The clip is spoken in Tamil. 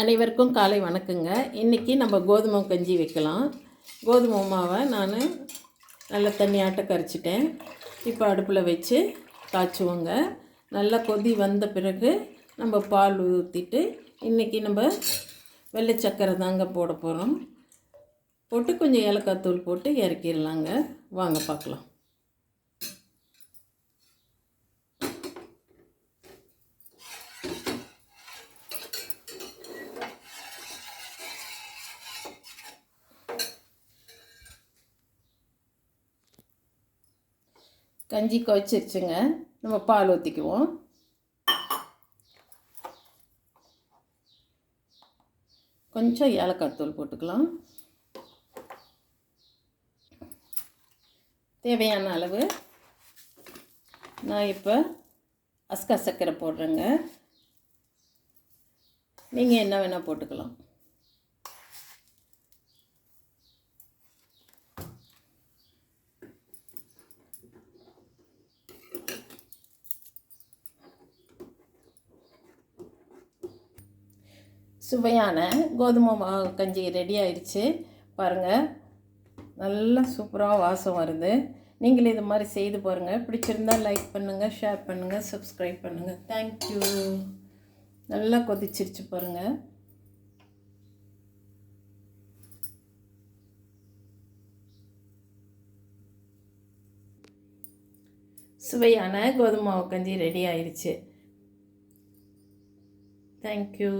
அனைவருக்கும் காலை வணக்கங்க. இன்றைக்கி நம்ம கோதுமை கஞ்சி வைக்கலாம். கோதுமை மாவை நான் நல்லா தண்ணியாட்ட கரைச்சிட்டேன். இப்போ அடுப்பில் வச்சு காய்ச்சுவோங்க. நல்லா கொதி வந்த பிறகு நம்ம பால் ஊற்றிட்டு இன்றைக்கி நம்ம வெள்ளை சக்கரை தாங்க போட போகிறோம் போட்டு கொஞ்சம் ஏலக்காய் தூள் போட்டு இறக்கிடலாங்க. வாங்க பார்க்கலாம் கஞ்சி கொதிச்சிருச்சுங்க. நம்ம பால் ஊற்றிக்குவோம் கொஞ்சம் ஏலக்காய் தூள் போட்டுக்கலாம். தேவையான அளவு நான் இப்போ அஸ்கா சர்க்கரை போடுறேங்க. நீங்கள் என்ன வேணால் போட்டுக்கலாம். சுவையான கோதுமை மாவு கஞ்சி ரெடி ஆயிடுச்சு. பாருங்கள் நல்லா சூப்பராக வாசம் வருது. நீங்களும் இது மாதிரி செய்து பாருங்கள் பிடிச்சிருந்தா லைக் பண்ணுங்கள் ஷேர் பண்ணுங்கள் சப்ஸ்கிரைப் பண்ணுங்கள் தேங்க்யூ நல்லா கொதிச்சிருச்சு பாருங்கள் சுவையான கோதுமை மாவு கஞ்சி ரெடி ஆயிடுச்சு. தேங்க்யூ